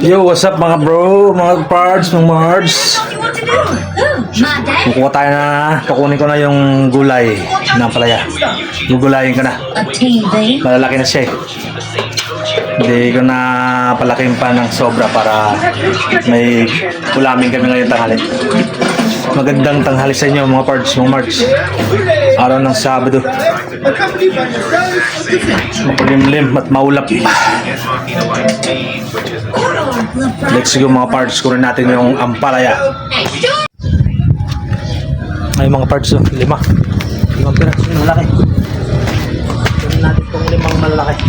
Yo, what's up mga bro, mga parts, mga mards? Kukuha tayo na, kukunin ko na yung gulay ng palaya. Gugulayin ko na. Malalaki na siya eh. Hindi ko na palaking pa ng sobra para may ulamin kami ngayong tanghali. Magandang tanghali sa inyo mga parts, mga mards. Araw ng Sabado. Makulimlim at maulap. Let's go mga parts, kunin natin yung ampalaya. Ay mga parts, oh, lima. Limang piraso, malaki. Kunin natin itong limang malaki.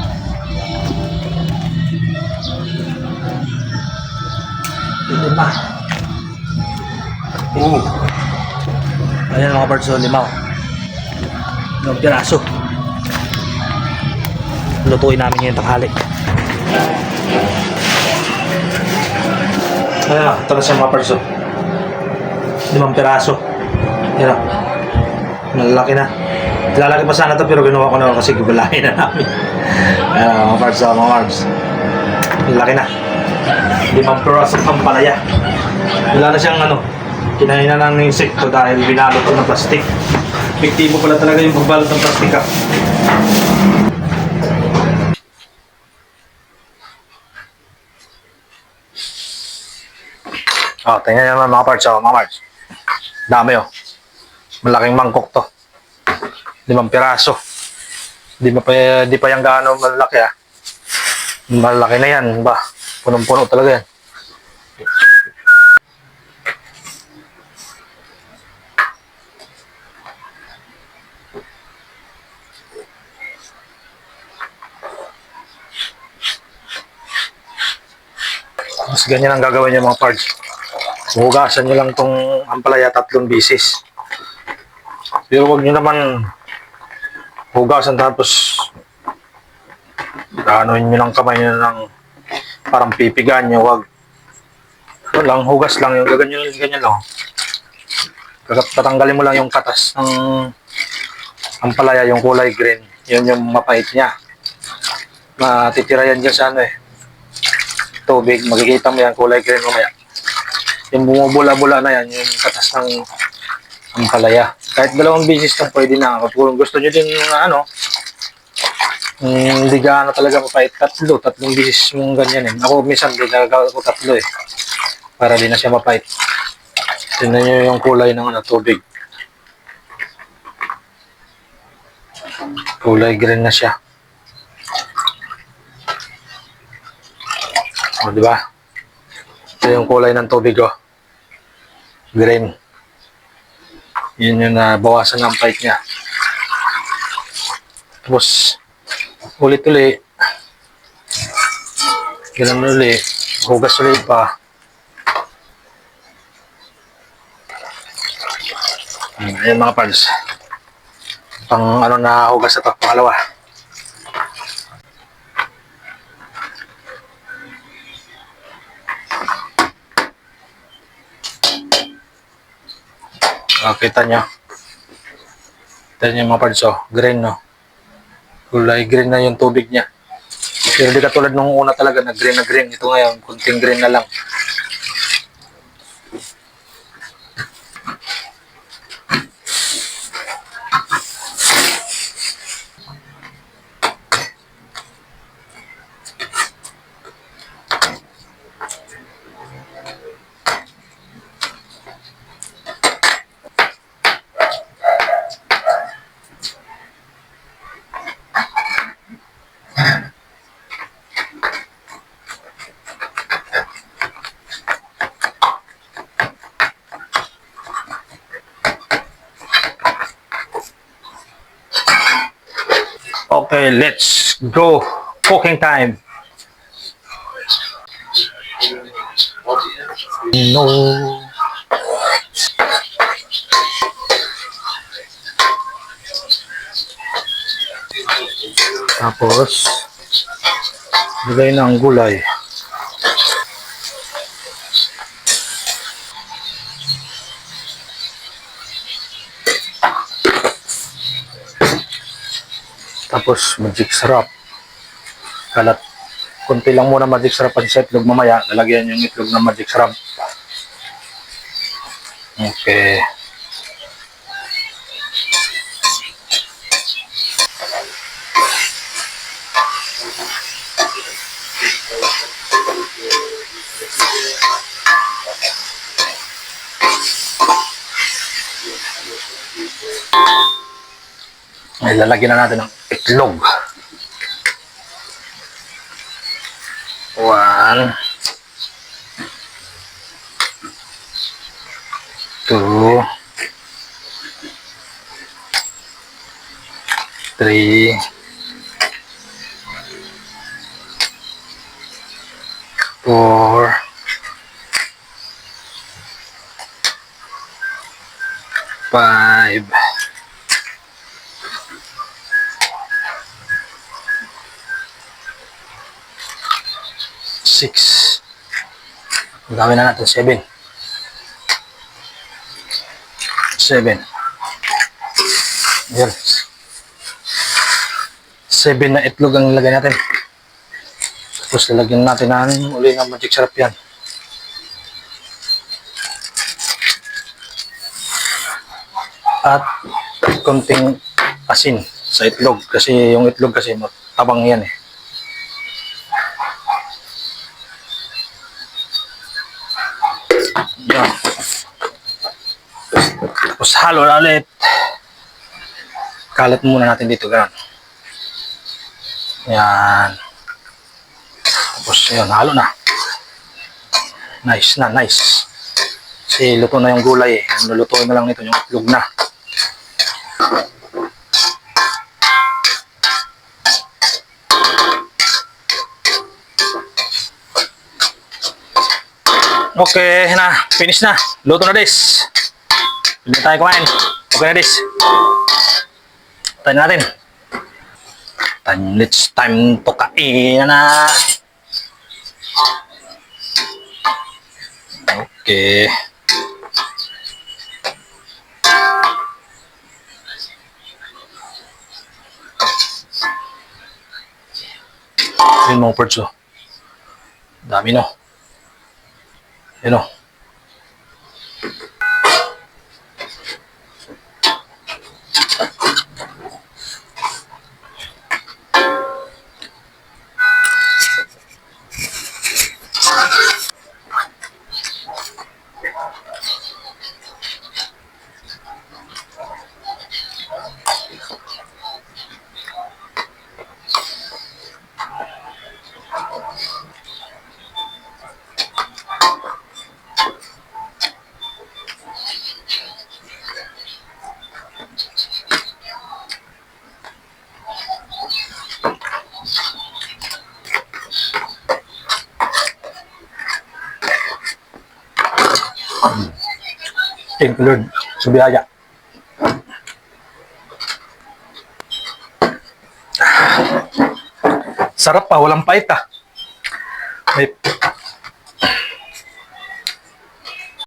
Lima. Oo. Ayan mga parts, so lima. oh. Ng piraso. Lutuin namin ngayon tanghali. Ayan, ito na siya mga parts. oh. Limang piraso. Ayan. oh. Malalaki na. Lalaki pa sana to pero ginawa ko na kasi gugulahin na namin. Ayan mga parts, oh, mga parts. Malalaki na. Limang piraso pang palaya. Wala na siyang ano, kinain na ng insekto dahil binalot ko ng plastic. Epektibo pala talaga yung pagbalot ng plastic ah. Oh, tingnan nyo naman mga parts, oh, mga parts. Dami oh. Malaking mangkok to. Limang piraso. Di pa, di pa yung gaano malaki ah. Malaki na yan, ba? Punong-puno talaga yan. Mas ganyan ang gagawin niyo mga parts. Hugasan niyo lang tong ampalaya tatlong bisis. Pero huwag niyo naman hugasan tapos anoin niyo ng kamay niyo ng parang pipigan niyo. Huwag. Ano lang, hugas lang yung gaganyan, ganyan lang. Kagat- Tatanggalin mo lang yung katas ng ampalaya, yung kulay green. Yun yung mapait niya. Matitira yan dyan sa ano eh tubig, makikita mo yan, kulay green mamaya. Yung bumubula-bula na yan, yung katas ng ampalaya. Kahit dalawang bisis lang pwede na. Kung gusto nyo din ano, mm, hindi gaano talaga mapait. Tatlo, tatlong bisis mong ganyan eh. Ako minsan ginagawa ko tatlo eh. Para di na siya mapait. Tingnan nyo yung kulay ng ano, tubig. Kulay green na siya. O, di ba? Ito yung kulay ng tubig, oh. Green. Yun yung nabawasan ng pait niya. Tapos, ulit-uli. Ganun uli. Hugas ulit pa. Hmm, Ayan mga pads. Pang ano na hugas na to, pangalawa. Ah, kita nyo. Kita nyo mga parts, oh. Green, no? Kulay green na yung tubig niya. Pero di katulad nung una talaga na green na green. Ito ngayon, kunting green na lang. Okay, let's go. Cooking time. No. Tapos, nilagay na ang gulay. Tapos, magic sarap. Kalat. Kunti lang muna magic sarap at sa itlog mamaya. Lalagyan yung itlog ng magic sarap. Okay. Ay, lalagyan na natin ng itlog. One. Two. Three. Four. Five. Six. Ang dami na natin. Seven. Seven. Yan. Seven na itlog ang nilagay natin. Tapos lalagyan natin ng uli ng magic syrup yan. At konting asin sa itlog. Kasi yung itlog kasi tabang yan eh. Tapos halo na ulit. Kalat muna natin dito, ganun. Yan. Tapos yun, halo na. Nice na, nice. Kasi luto na yung gulay eh. Ang lulutuin na lang nito yung itlog na. Okay na, finish na. Luto na this. Na tayo kumain. Okay na this. Tayo na natin. Time, it's time to kain na. Okay. Yun mga perso. Dami no. Yun o. Thank you. Sarap pa, walang pait ah.